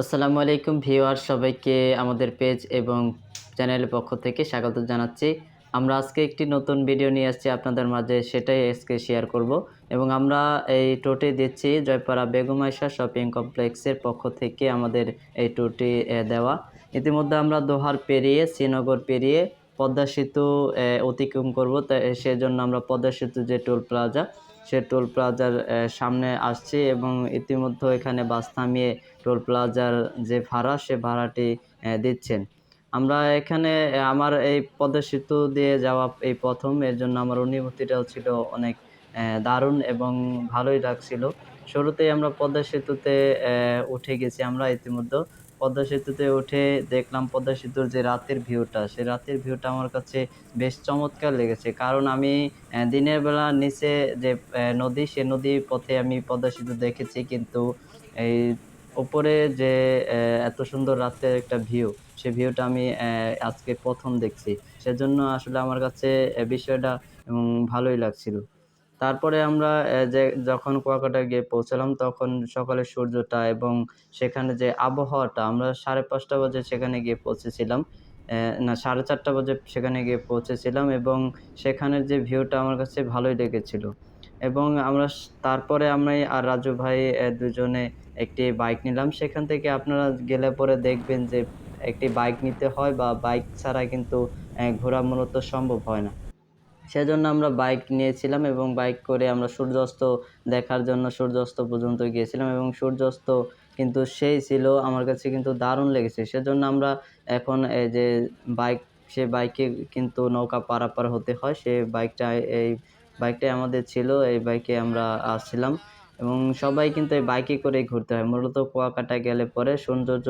আসসালামু আলাইকুম ভিউয়ার সবাইকে আমাদের পেজ এবং চ্যানেলের পক্ষ থেকে স্বাগত জানাচ্ছি। আমরা আজকে একটি নতুন ভিডিও নিয়ে আসছি আপনাদের মাঝে, সেটাই আজকে শেয়ার করব। এবং আমরা এই টুরটি দিচ্ছি জয়পাড়া বেগম আয়সা শপিং কমপ্লেক্সের পক্ষ থেকে আমাদের এই টুরটি দেওয়া। ইতিমধ্যে আমরা দোহার পেরিয়ে, শ্রীনগর পেরিয়ে পদ্মা সেতু অতিক্রম করব। সেজন্য আমরা পদ্মা সেতু যে টোল প্লাজা সে টোল প্লাজার সামনে আসছি এবং ইতিমধ্যে এখানে বাস থামিয়ে টোল প্লাজার যে ভাড়া, সে ভাড়াটি দিচ্ছেন। আমরা এখানে আমার এই পদ্মা সেতু দিয়ে যাওয়া এই প্রথম। এর জন্য আমার অনুভূতিটাও ছিল অনেক দারুণ এবং ভালোই লাগছিল। শুরুতেই আমরা পদ্মা সেতুতে উঠে গেছি আমরা ইতিমধ্যে। পদ্মা সেতুতে উঠে দেখলাম পদ্মা সেতুর যে রাতের ভিউটা সে রাতের ভিউটা আমার কাছে বেশ চমৎকার লেগেছে। কারণ আমি দিনের বেলা নিচে যে নদী, সে নদীর পথে আমি পদ্মা সেতু দেখেছি, কিন্তু এই ওপরে যে এত সুন্দর রাতের একটা ভিউ, সে ভিউটা আমি আজকে প্রথম দেখছি। সেজন্য আসলে আমার কাছে বিষয়টা ভালোই লাগছিল। তারপরে আমরা যে যখন কুয়াকাটা গিয়ে পৌঁছালাম, তখন সকালে সূর্যটা এবং সেখানে যে আবহাওয়াটা, আমরা সাড়ে পাঁচটা বাজে সেখানে গিয়ে পৌঁছেছিলাম। না, সাড়ে চারটা বাজে সেখানে গিয়ে পৌঁছেছিলাম এবং সেখানের যে ভিউটা আমার কাছে ভালোই লেগেছিল। এবং আমরা তারপরে আমি আর রাজু ভাই দুজনে একটি বাইক নিলাম। সেখান থেকে আপনারা গেলে পরে দেখবেন যে একটি বাইক নিতে হয় বা বাইক ছাড়া কিন্তু ঘোরা মূলত সম্ভব হয় না। সেজন্য আমরা বাইক নিয়েছিলাম এবং বাইক করে আমরা সূর্যাস্ত দেখার জন্য সূর্যাস্ত পর্যন্ত গিয়েছিলাম এবং সূর্যাস্ত কিন্তু সেই ছিল, আমার কাছে কিন্তু দারুণ লেগেছে। সেজন্য আমরা এখন এই যে বাইক সে বাইকে কিন্তু নৌকা পারাপার হতে হয়। সে বাইকটা এই বাইকটাই আমাদের ছিল, এই বাইকে আমরা আসছিলাম এবং সবাই কিন্তু এই বাইকে করেই ঘুরতে হয়। মূলত কুয়াকাটা গেলে পরে সৌন্দর্য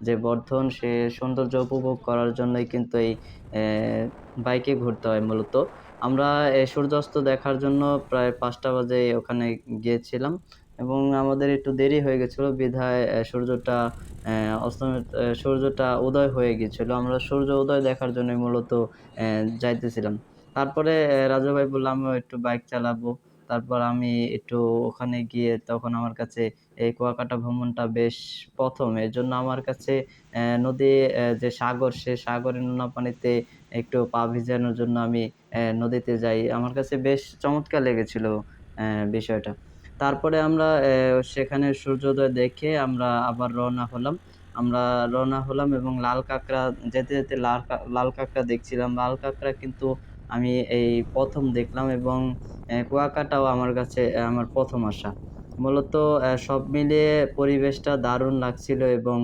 যে বর্ধন, সে সৌন্দর্য উপভোগ করার জন্যই কিন্তু এই বাইকে ঘুরতে হয় মূলত। আমরা সূর্যাস্ত দেখার জন্য প্রায় পাঁচটা বাজে ওখানে গিয়েছিলাম এবং আমাদের একটু দেরি হয়ে গেছিল, বিধায় সূর্যটা অস্তমিত সূর্যটা উদয় হয়ে গিয়েছিল। আমরা সূর্য উদয় দেখার জন্য মূলত যাইতেছিলাম। তারপরে রাজু ভাই বললাম আমিও একটু বাইক চালাবো। তারপর আমি একটু ওখানে গিয়ে তখন আমার কাছে এই কুয়াকাটা ভ্রমণটা বেশ প্রথম। এর জন্য আমার কাছে নদী যে সাগর, সে সাগরের নোনা পানিতে একটু পা ভিজানোর জন্য আমি নদীতে যাই। আমার কাছে বেশ চমৎকার লেগেছিল বিষয়টা। তারপরে আমরা সেখানে সূর্যোদয় দেখে আমরা আবার রওনা হলাম। আমরা রওনা হলাম এবং লাল কাঁকড়া, যেতে যেতে লাল লাল কাঁকড়া দেখছিলাম। লাল কাঁকড়া কিন্তু আমি এই প্রথম দেখলাম এবং কুয়াকাটাও আমার কাছে, আমার প্রথম আসা। মূলত সব মিলিয়ে পরিবেশটা দারুণ লাগছিল এবং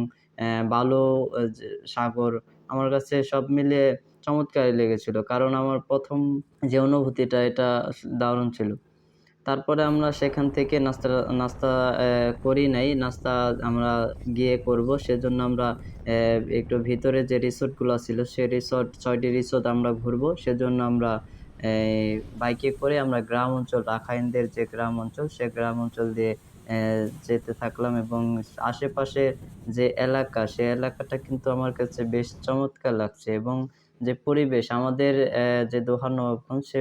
বালু সাগর, আমার কাছে সব মিলিয়ে চমৎকারই লেগেছিল। কারণ আমার প্রথম যে অনুভূতিটা, এটা দারুণ ছিল। তারপরে আমরা সেখান থেকে নাস্তা নাস্তা করি নাই। নাস্তা আমরা গিয়ে করব। সেজন্য আমরা একটু ভিতরে যে রিসোর্টগুলো ছিল সেই রিসোর্ট, ছয়টি রিসোর্ট আমরা ঘুরবো। সেজন্য আমরা বাইকে করে আমরা গ্রাম অঞ্চল, রাখাইনদের যে গ্রাম অঞ্চল, সে গ্রাম অঞ্চল দিয়ে যেতে থাকলাম এবং আশেপাশে যে এলাকা, সে এলাকাটা কিন্তু আমার কাছে বেশ চমৎকার লাগছে এবং যে পরিবেশ, আমাদের যে দোহার নবাবগঞ্জ সে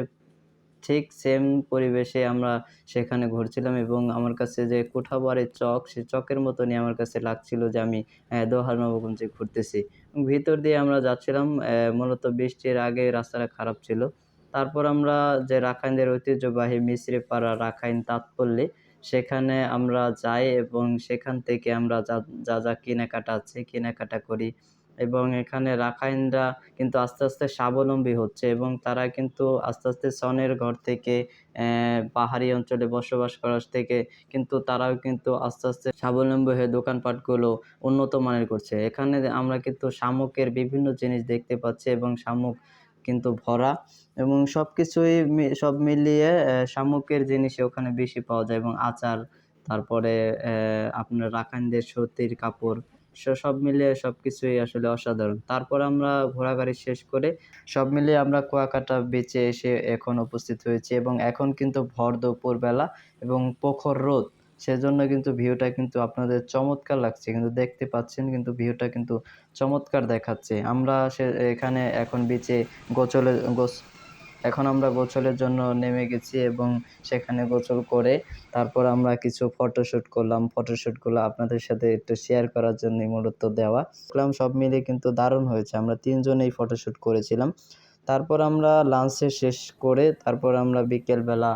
ঠিক সেম পরিবেশে আমরা সেখানে ঘুরছিলাম এবং আমার কাছে যে কোঠাবাড়ির চক, সে চকের মতনই আমার কাছে লাগছিল যে আমি দোহার নবাবগঞ্জে ঘুরতেছি। ভিতর দিয়ে আমরা যাচ্ছিলাম মূলত বৃষ্টির আগে রাস্তাটা খারাপ ছিল। তারপর আমরা যে রাখাইনদের ঐতিহ্যবাহী মিশ্রে পাড়া রাখাইন তাঁতপল্লী, সেখানে আমরা যাই এবং সেখান থেকে আমরা যা যা কেনাকাটা আছে, কেনাকাটা করি। এবং এখানে রাখাইনরা কিন্তু আস্তে আস্তে স্বাবলম্বী হচ্ছে এবং তারা কিন্তু আস্তে আস্তে সনের ঘর থেকে পাহাড়ি অঞ্চলে বসবাস করার থেকে কিন্তু তারাও কিন্তু আস্তে আস্তে স্বাবলম্বী হয়ে দোকানপাটগুলো উন্নত মানের করছে। এখানে আমরা কিন্তু শামুকের বিভিন্ন জিনিস দেখতে পাচ্ছি এবং শামুক কিন্তু ভরা এবং সব কিছুই সব মিলিয়ে শামুকের জিনিসই ওখানে বেশি পাওয়া যায় এবং আচার, তারপরে আপনার রাখাইনদের সুতির কাপড় সব মিলিয়ে সব কিছুই আসলে অসাধারণ। তারপর আমরা ঘোরাঘুরি শেষ করে সব মিলিয়ে আমরা কুয়াকাটা বিচে এসে এখন উপস্থিত হয়েছি এবং এখন কিন্তু ভর দুপুর বেলা এবং প্রখর রোদ, সেজন্য কিন্তু ভিউটা কিন্তু আপনাদের চমৎকার লাগছে। কিন্তু দেখতে পাচ্ছেন কিন্তু ভিউটা কিন্তু চমৎকার দেখাচ্ছে। আমরা সে, এখানে এখন বিচে গোসলে গোস এখন আমরা গোসলের জন্য নেমে গেছি এবং সেখানে গোসল করে তারপর আমরা কিছু ফটোশ্যুট করলাম। ফটোশ্যুটগুলো আপনাদের সাথে একটু শেয়ার করার জন্য মূলত দেওয়া। দেখলাম সব মিলে কিন্তু দারুণ হয়েছে। আমরা তিনজনেই ফটোশ্যুট করেছিলাম। তারপর আমরা লাঞ্চে শেষ করে তারপর আমরা বিকেলবেলা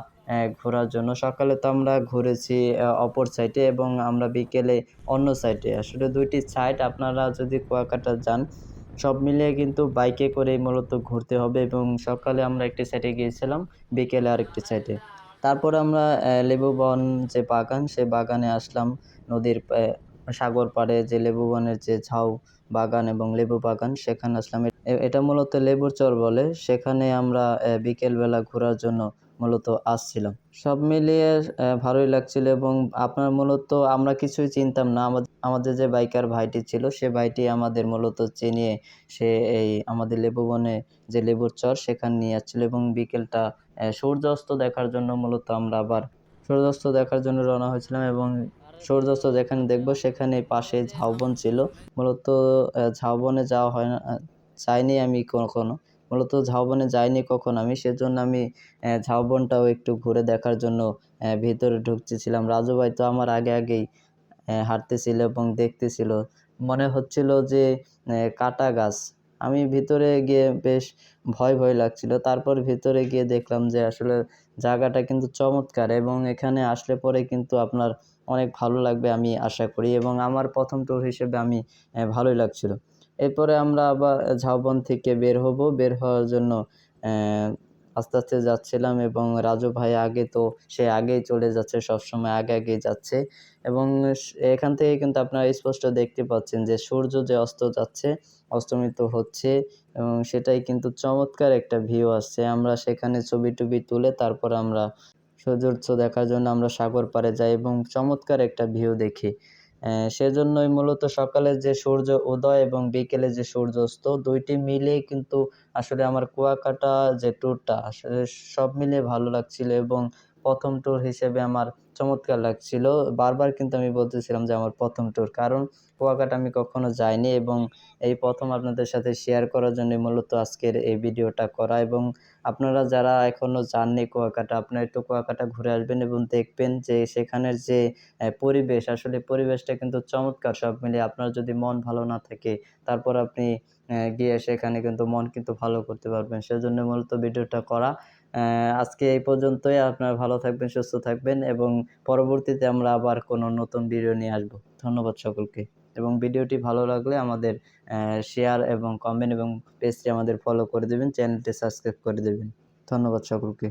ঘোরার জন্য। সকালে তো আমরা ঘুরেছি অপর সাইডে এবং আমরা বিকেলে অন্য সাইডে আসলে দুইটি সাইড আপনারা যদি কুয়াকাটা যান সব মিলিয়ে কিন্তু বাইকে করেই মূলত ঘুরতে হবে এবং সকালে আমরা একটি সাইডে গিয়েছিলাম, বিকেলে আরেকটি সাইডে তারপর আমরা লেবু বন যে বাগান, সে বাগানে আসলাম। নদীর সাগর পাড়ে যে লেবু বনের যে ঝাউ বাগান এবং লেবু বাগান, সেখানে আসলাম। এটা মূলত লেবুর চর বলে। সেখানে আমরা বিকেলবেলা ঘোরার জন্য মূলত আসছিলাম। সব মিলিয়ে ভালোই লাগছিল এবং আপনার মূলত আমরা কিছুই চিনতাম না। আমাদের যে বাইকার ভাইটি ছিল, সে ভাইটি আমাদের মূলত চিনিয়ে সে এই আমাদের লেবু বনে যে লেবুর চর, সেখানে নিয়ে যাচ্ছিল এবং বিকেলটা সূর্যাস্ত দেখার জন্য মূলত আমরা আবার সূর্যাস্ত দেখার জন্য রওনা হয়েছিলাম এবং সূর্যাস্ত যেখানে দেখব সেখানে পাশে ঝাউবন ছিল। মূলত ঝাউবনে যাওয়া হয় না চাইনি আমি কখনো। মূলত ঝাউবনে যাইনি কখন আমি, সেজন্য আমি ঝাউবনটাও একটু ঘুরে দেখার জন্য ভিতরে ঢুকতেছিলাম। রাজু ভাই তো আমার আগে আগেই হাঁটতেছিল এবং দেখতেছিল। মনে হচ্ছিল যে কাটা গাছ। আমি ভিতরে গিয়ে বেশ ভয় ভয় লাগছিল। তারপর ভিতরে গিয়ে দেখলাম যে, আসলে জায়গাটা কিন্তু চমৎকার এবং এখানে আসলে পরে কিন্তু আপনার অনেক ভালো লাগবে আমি আশা করি এবং আমার প্রথম ট্যুর হিসেবে আমি ভালোই লাগছিল। এরপরে আমরা আবার ঝাউবন থেকে বের হব। বের হওয়ার জন্য আস্তে আস্তে যাচ্ছিলাম এবং রাজু ভাই আগে তো, সে আগেই চলে যাচ্ছে, সবসময় আগে আগে যাচ্ছে এবং এখান থেকে কিন্তু আপনারা স্পষ্ট দেখতে পাচ্ছেন যে সূর্য যে অস্ত যাচ্ছে, অস্তমিত হচ্ছে এবং সেটাই কিন্তু চমৎকার একটা ভিউ আসছে। আমরা সেখানে ছবি টবি তুলে তারপর আমরা সূর্যোচ্ছ দেখার জন্য আমরা সাগর পাড়ে যাই এবং চমৎকার একটা ভিউ দেখি। সেজন্যই মূলত সকালে যে সূর্য উদয় এবং বিকেলে যে সূর্য অস্ত দুইটি মিলে কিন্তু আসলে আমার কুয়াকাটা যে ট্যুরটা আসলে সব মিলে ভালো লাগছিল এবং প্রথম ট্যুর হিসেবে আমার চমৎকার লাগছিল। বারবার কিন্তু আমি বলতেছিলাম যে আমার প্রথম ট্যুর কারণ কুয়াকাটা আমি কখনো যাইনি এবং এই প্রথম আপনাদের সাথে শেয়ার করার জন্য মূলত আজকের এই ভিডিওটা করা এবং আপনারা যারা এখনও যাননি কুয়াকাটা, আপনারা একটু কুয়াকাটা ঘুরে আসবেন এবং দেখবেন যে সেখানের যে পরিবেশ, আসলে পরিবেশটা কিন্তু চমৎকার সব মিলিয়ে আপনার যদি মন ভালো না থাকে, তারপর আপনি গিয়ে সেখানে কিন্তু মন কিন্তু ভালো করতে পারবেন। সেজন্য মূলত ভিডিওটা করা। আজকে এই পর্যন্তই। আপনারা ভালো থাকবেন, সুস্থ থাকবেন এবং পরবর্তীতে আমরা আবার কোনো নতুন ভিডিও নিয়ে আসব। ধন্যবাদ সকলকে। এবং ভিডিওটি ভালো লাগলে আমাদের শেয়ার এবং কমেন্ট এবং পেজটি আমাদের ফলো করে দেবেন চ্যানেলটি সাবস্ক্রাইব করে দেবেন। ধন্যবাদ সকলকে।